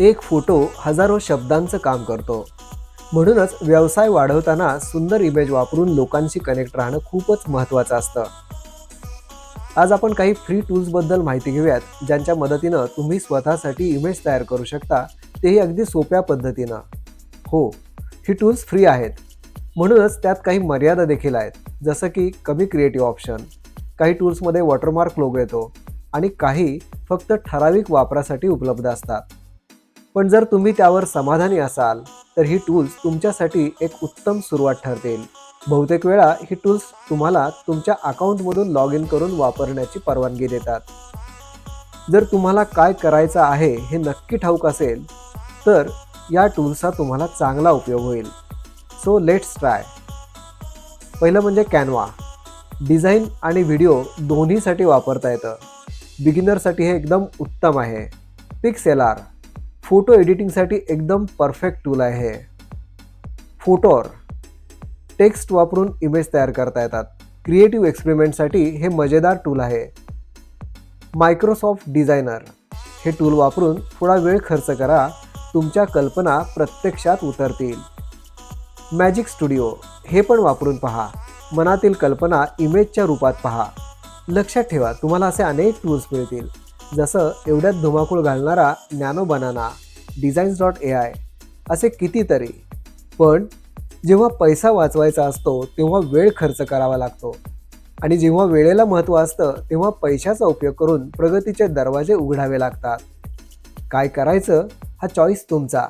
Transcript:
एक फोटो हजारो शब्दांचं काम करतो. म्हणूनच व्यवसाय वाढवताना सुंदर इमेज वापरून लोकांशी कनेक्ट राहणं खूपच महत्त्वाचं असतं. आज आपण काही फ्री टूल्सबद्दल माहिती घेऊयात ज्यांच्या मदतीनं तुम्ही स्वतःसाठी इमेज तयार करू शकता तेही अगदी सोप्या पद्धतीनं. हो ही टूल्स फ्री आहेत. म्हणूनच त्यात काही मर्यादा देखील आहेत जसं की कमी क्रिएटिव्ह ऑप्शन काही टूल्समध्ये वॉटरमार्क लोगो येतो आणि काही फक्त ठराविक वापरासाठी उपलब्ध असतात. पण जर तुम्ही त्यावर समाधानी असाल तर ही टूल्स तुमच्यासाठी एक उत्तम सुरुवात ठरतील. बहुतेक वेळा ही टूल्स तुम्हाला तुमच्या अकाउंटमधून लॉग इन करून वापरण्याची परवानगी देतात. जर तुम्हाला काय करायचं आहे हे नक्की ठाऊक असेल तर या टूल्सचा तुम्हाला चांगला उपयोग होईल. सो लेट्स ट्राय पहिलं म्हणजे कॅनवा डिझाईन आणि व्हिडिओ दोन्हीसाठी वापरता येतं. बिगिनरसाठी हे एकदम उत्तम आहे. पिक्सेलार फोटो एडिटिंगसाठी एकदम परफेक्ट टूल आहे. हे फोटोर टेक्स्ट वापरून इमेज तयार करता येतात. क्रिएटिव्ह एक्सपेरिमेंटसाठी हे मजेदार टूल आहे. मायक्रोसॉफ्ट डिझायनर हे टूल वापरून थोडा वेळ खर्च करा. तुमच्या कल्पना प्रत्यक्षात उतरतील. मॅजिक स्टुडिओ हे पण वापरून पहा. मनातील कल्पना इमेजच्या रूपात पहा. लक्षात ठेवा तुम्हाला असे अनेक टूल्स मिळतील. जसं एवढ्यात धुमाकूळ घालणारा nano banana designs dot A I असे कितीतरी. पण जेव्हा पैसा वाचवायचा असतो तेव्हा वेळ खर्च करावा लागतो. आणि जेव्हा वेळेला महत्त्व असतं तेव्हा पैशाचा उपयोग करून प्रगतीचे दरवाजे उघडावे लागतात. काय करायचं? हा चॉईस तुमचा.